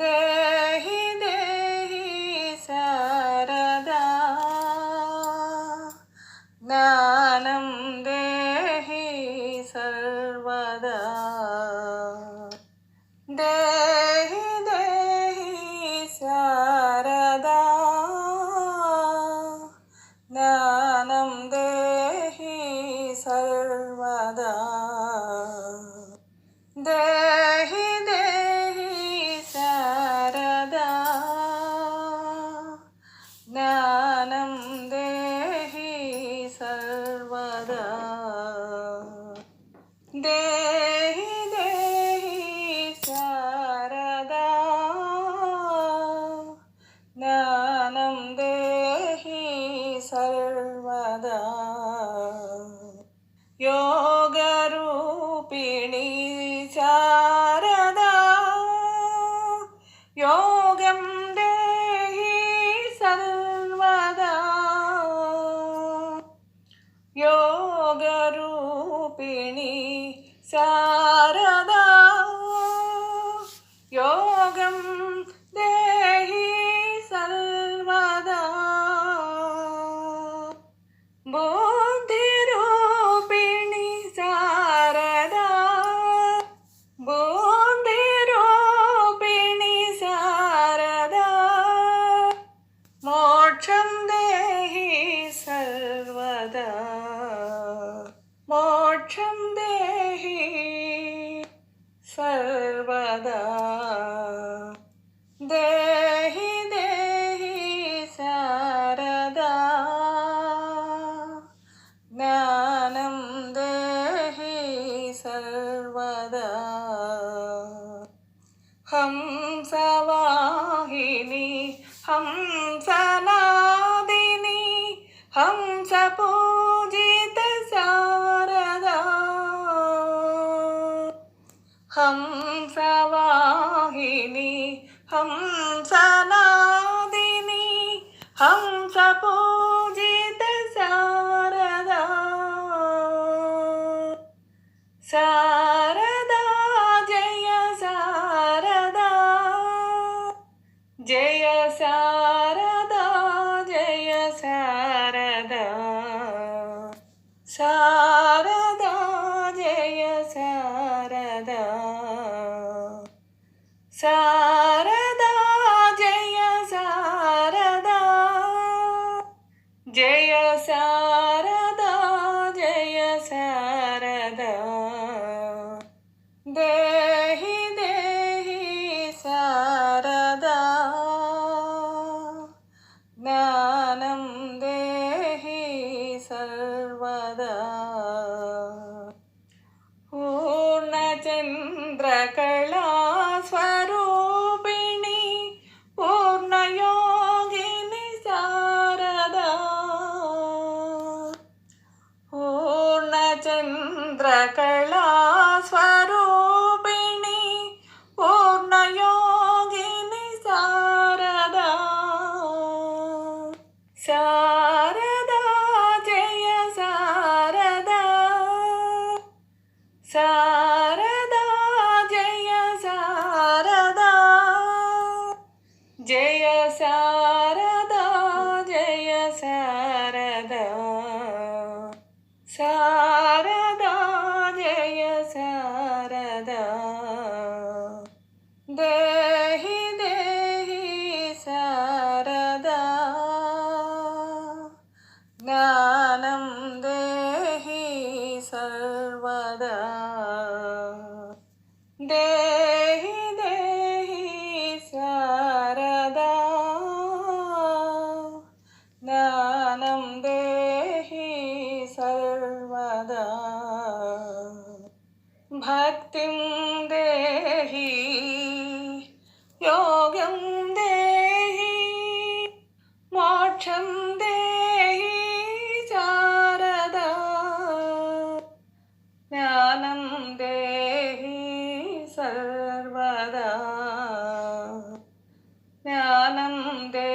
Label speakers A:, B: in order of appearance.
A: ദേഹി ദേഹി ശാരദ. ജ്ഞാനം ദേഹി സർവദാ. സർവദാ. ദേഹി ദേഹി ശാരദാ. ജ്ഞാനം ദേഹി സർവദാ. ഹംസവാഹിനി ഹംസനാ. హంసవాహిని హంసనాదిని హంస పూజిత శారదా. శారదా జయ శారదా. జయ శారదా జయ శారదా. శారదా జయ శారదా. శారదా జయ శారదా జయ శారదా. చంద్రకళా స్వరూపిణి పూర్ణయోగిని శారదా. శారదా జయ శారదా. శా സർവദാ. ദേഹി ദേഹി ശാരദാ. ജ്ഞാനം ദേഹി സർവദാ. ഭക്തിം ദേഹി ജ്ഞാനം ദേ